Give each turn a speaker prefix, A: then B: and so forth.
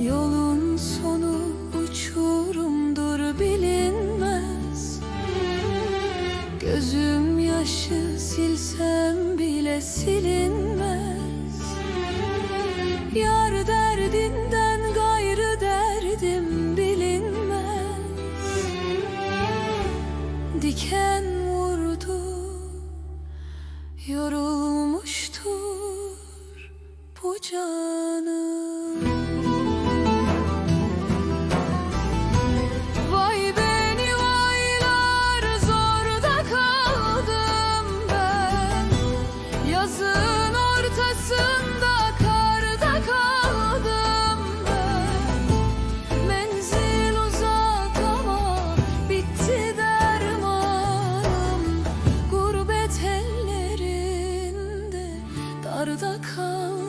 A: Yolun sonu uçurumdur bilinmez. Gözüm yaşı silsem bile silinmez. Yar derdinden gayrı derdim bilinmez. Diken vurdu yorulmuştur bu canım. Yollarda kal.